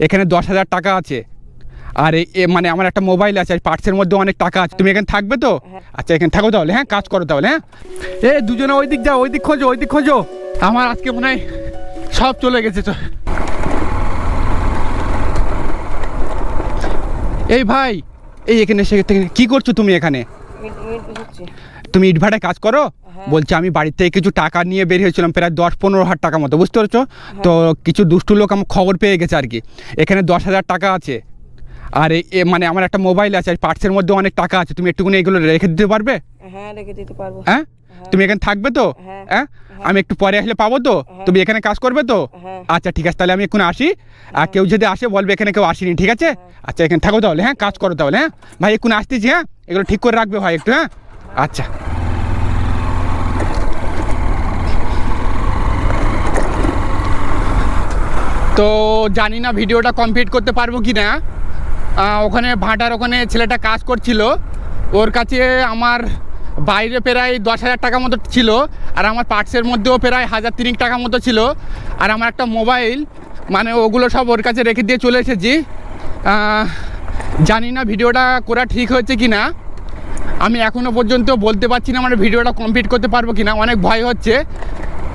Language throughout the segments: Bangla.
এখানে দশ হাজার টাকা আছে। আর এ- এ মানে আমার একটা মোবাইল আছে আর পার্টসের মধ্যে অনেক টাকা আছে। তুমি এখানে থাকবে তো? আচ্ছা এখানে থাকো তাহলে হ্যাঁ কাজ করো তাহলে হ্যাঁ। এ দুজনে ওই দিক যাও ওই দিক খোঁজো ওই দিক খোঁজো। আমার আজকে মনে হয় সব চলে গেছে তো। এই ভাই এই এখানে সে কি করছ তুমি এখানে? তুমি ইটভাটায় কাজ করো? হ্যাঁ। বলছি আমি বাড়ি থেকে কিছু টাকা নিয়ে বের হয়েছিলাম প্রায় দশ পনেরো হাজার টাকা মতো বুঝতে পারছ? তো কিছু দুষ্টু লোক আমার খবর পেয়ে গেছে আর কি। এখানে দশ হাজার টাকা আছে। আর এ- এ মানে আমার একটা মোবাইল আছে আর পার্টসের মধ্যে অনেক টাকা আছে। তুমি একটুখানি এগুলো রেখে দিতে পারবে? হ্যাঁ রেখে দিতে পারব। হ্যাঁ? তুমি এখানে থাকবে তো? হ্যাঁ। হ্যাঁ? আমি একটু পরে আসলে পাবো তো? তুমি এখানে কাজ করবে তো? হ্যাঁ। আচ্ছা ঠিক আছে তাহলে আমি এখন আসি। আর কেউ যদি আসে বলবে এখানে কেউ আসেনি ঠিক আছে? আচ্ছা এখানে থাকো তাহলে হ্যাঁ কাজ করো তাহলে হ্যাঁ? ভাই এখন আসতেছি হ্যাঁ? এগুলো ঠিক করে রাখবে ভাই একটু হ্যাঁ? আচ্ছা। তো জানি না ভিডিওটা কমপ্লিট করতে পারব কি না ওখানে ভাঁটার ওখানে ছেলেটা কাজ করছিল। ওর কাছে আমার বাইরে প্রায় দশ হাজার টাকা মতো ছিল আর আমার পার্টসের মধ্যেও প্রায় হাজার তিরিক টাকা মতো ছিল। আর আমার একটা মোবাইল মানে ওগুলো সব ওর কাছে রেখে দিয়ে চলে এসেছি। জানি না ভিডিওটা করা ঠিক হয়েছে কি না আমি এখনও পর্যন্ত বলতে পারছি না মানে ভিডিওটা কমপ্লিট করতে পারব কি না অনেক ভয় হচ্ছে।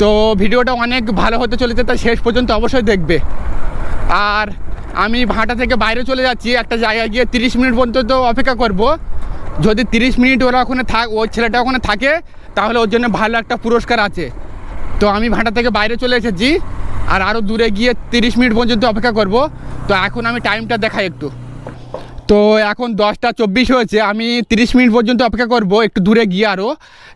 তো ভিডিওটা অনেক ভালো হতে চলেছে তাই শেষ পর্যন্ত অবশ্যই দেখবে। আর আমি ভাটা থেকে বাইরে চলে যাচ্ছি, একটা জায়গায় গিয়ে তিরিশ মিনিট পর্যন্ত অপেক্ষা করব। যদি তিরিশ মিনিট ওরা ওখানে থাক ওর ছেলেটা ওখানে থাকে, তাহলে ওর জন্য ভালো একটা পুরস্কার আছে। তো আমি ভাটা থেকে বাইরে চলে এসেছি, আর আরও দূরে গিয়ে তিরিশ মিনিট পর্যন্ত অপেক্ষা করব। তো এখন আমি টাইমটা দেখাই একটু। তো এখন দশটা চব্বিশ হয়েছে, আমি তিরিশ মিনিট পর্যন্ত অপেক্ষা করব, একটু দূরে গিয়ে আরও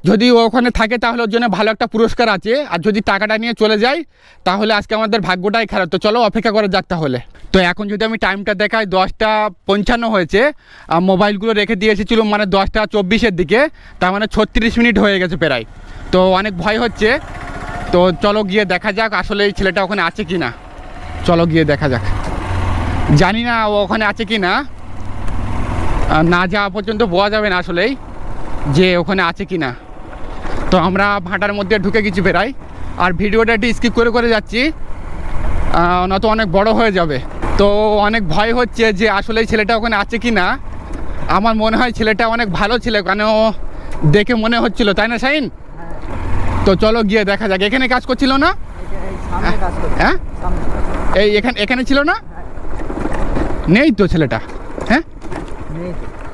যদি ওখানে থাকে তাহলে ওর জন্য ভালো একটা পুরস্কার আছে। আর যদি টাকাটা নিয়ে চলে যায়, তাহলে আজকে আমাদের ভাগ্যটাই খারাপ। তো চলো অপেক্ষা করা যাক তাহলে। তো এখন যদি আমি টাইমটা দেখাই, দশটা পঞ্চান্ন হয়েছে, আর মোবাইলগুলো রেখে দিয়ে এসেছিল মানে দশটা চব্বিশের দিকে, তার মানে ছত্রিশ মিনিট হয়ে গেছে প্রায়। তো অনেক ভয় হচ্ছে। তো চলো গিয়ে দেখা যাক আসলে এই ছেলেটা ওখানে আছে কি না চলো গিয়ে দেখা যাক। জানি না ও ওখানে আছে কি না না যাওয়া পর্যন্ত বোঝা যাবে না আসলেই যে ওখানে আছে কি না। তো আমরা ভাটার মধ্যে ঢুকে গেছি বেড়াই আর ভিডিওটা একটু স্কিপ করে করে যাচ্ছি। নয়তো অনেক বড় হয়ে যাবে। তো অনেক ভয় হচ্ছে যে আসলে ছেলেটা ওখানে আছে কি না। আমার মনে হয় ছেলেটা অনেক ভালো ছিল কেন দেখে মনে হচ্ছিল তাই না শাইন তো চলো গিয়ে দেখা যাক। এখানে কাজ করছিল না? হ্যাঁ? এই এখানে এখানে ছিল না? নেই তো ছেলেটা। metros.